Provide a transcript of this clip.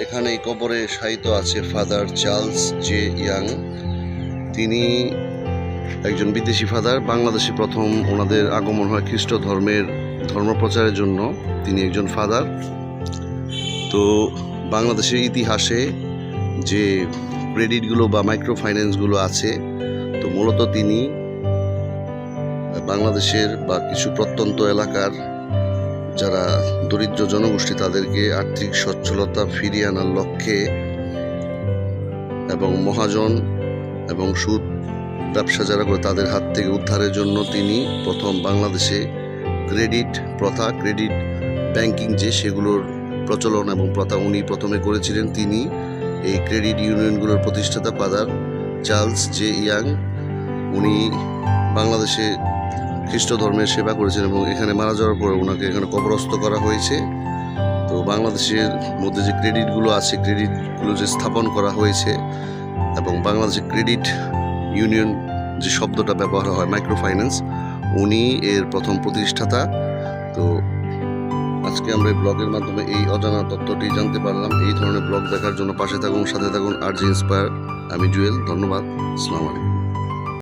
এখানে কবরে শায়িত আছে ফাদার চার্লস জে ইয়াং। তিনি একজন বিদেশি ফাদার, বাংলাদেশে প্রথম ওনাদের আগমন হয় খ্রিস্ট ধর্মের, ধর্মপ্রচারের জন্য। তিনি একজন ফাদার। তো বাংলাদেশের ইতিহাসে যে ক্রেডিটগুলো বা মাইক্রো ফাইন্যান্সগুলো আছে, তো মূলত তিনি বাংলাদেশের বা কিছু প্রত্যন্ত এলাকার যারা দরিদ্র জনগোষ্ঠী, তাদেরকে আর্থিক সচ্ছলতা ফিরিয়ে আনার লক্ষ্যে এবং মহাজন এবং সুদ ব্যবসা যারা করে, তাদের হাত থেকে উদ্ধারের জন্য তিনি প্রথম বাংলাদেশে ক্রেডিট প্রথা, ক্রেডিট ব্যাংকিং যে সেগুলোর প্রচলন এবং প্রথা উনি প্রথমে করেছিলেন, তিনি এই ক্রেডিট ইউনিয়নগুলোর প্রতিষ্ঠাতা ফাদার চার্লস জে ইয়াং। উনি বাংলাদেশে খ্রিস্ট ধর্মের সেবা করেছেন এবং এখানে মারা যাওয়ার পরে ওনাকে এখানে কবরস্থ করা হয়েছে। তো বাংলাদেশের মধ্যে যে ক্রেডিটগুলো আছে, ক্রেডিটগুলো যে স্থাপন করা হয়েছে এবং বাংলাদেশের ক্রেডিট ইউনিয়ন যে শব্দটা ব্যবহার হয় মাইক্রো ফাইন্যান্স উনি এর প্রথম প্রতিষ্ঠাতা। তো আজকে আমরা এই ব্লগের মাধ্যমে এই অজানা তথ্যটি জানতে পারলাম। এই ধরনের ব্লগ দেখার জন্য পাশে থাকুন, সাথে থাকুন, আর জি ইন্সপায়ার, আমি জুয়েল, ধন্যবাদ, আসসালামু আলাইকুম।